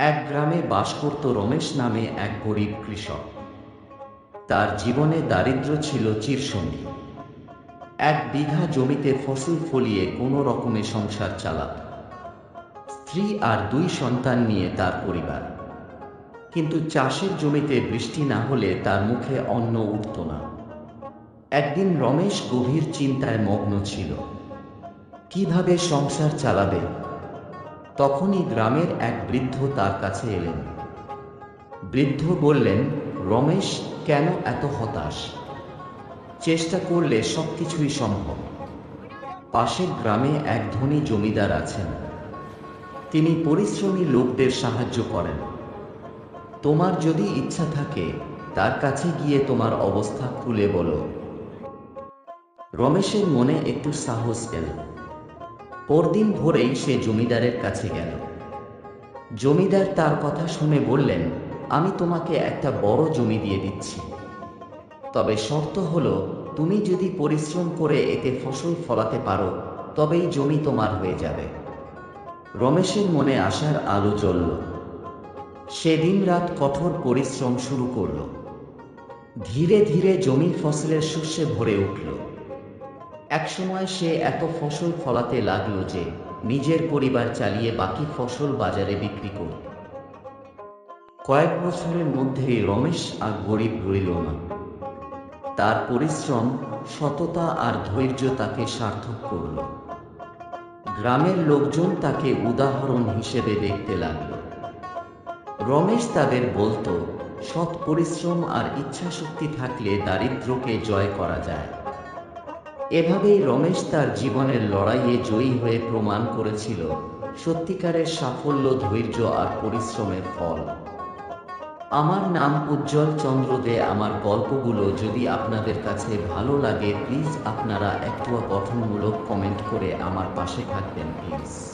এক গ্রামে বাস করত রমেশ নামে এক গরিব কৃষক। তার জীবনে দারিদ্র ছিল চিরসঙ্গী। এক বিঘা জমিতে ফসল ফলিয়ে কোনো রকমে সংসার চালাত। স্ত্রী আর দুই সন্তান নিয়ে তার পরিবার। কিন্তু চাষের জমিতে বৃষ্টি না হলে তার মুখে অন্ন উঠত না। একদিন রমেশ গভীর চিন্তায় মগ্ন ছিল। কীভাবে সংসার চালাবে? তখনই গ্রামের এক বৃদ্ধ তার কাছে এলেন। বৃদ্ধ বললেন, রমেশ, কেন এত হতাশ? চেষ্টা করলে সবকিছুই সম্ভব। পাশের গ্রামে এক ধনী জমিদার আছেন। তিনি পরিশ্রমী লোকদের সাহায্য করেন। তোমার যদি ইচ্ছা থাকে, তার কাছে গিয়ে তোমার অবস্থা খুলে বলো রমেশের মনে একটু সাহস এল। পরদিন ভোরেই সে জমিদারের কাছে গেল। জমিদার তার কথা শুনে বললেন, আমি তোমাকে একটা বড় জমি দিয়ে দিচ্ছি। তবে শর্ত হলো, তুমি যদি পরিশ্রম করে এতে ফসল ফলাতে পারো, তবেই জমি তোমার হয়ে যাবে। রমেশের মনে আশার আলো জ্বলল। সেদিন রাত কঠোর পরিশ্রম শুরু করল। ধীরে ধীরে জমি ফসলের শস্যে ভরে উঠল। একসময় সে এত ফসল ফলাতে লাগল যে নিজের পরিবার চালিয়ে বাকি ফসল বাজারে বিক্রি করল কয়েক বছরের মধ্যেই রমেশ আর গরিব রইল না। তার পরিশ্রম, সততা আর ধৈর্য তাকে সার্থক করল। গ্রামের লোকজন তাকে উদাহরণ হিসেবে দেখতে লাগল। রমেশ তাদের বলতো, সৎ পরিশ্রম আর ইচ্ছাশক্তি থাকলে দারিদ্র্যকে জয় করা যায়। এভাবেই রমেশ তার জীবনের লড়াইয়ে জয়ী হয়ে প্রমাণ করেছিল সত্যিকারের সাফল্য, ধৈর্য আর পরিশ্রমের ফল। আমার নাম উজ্জ্বল চন্দ্র দে, আমার গল্পগুলো যদি আপনাদের কাছে ভালো লাগে, প্লিজ আপনারা একটু গঠনমূলক কমেন্ট করে আমার পাশে থাকবেন, প্লিজ।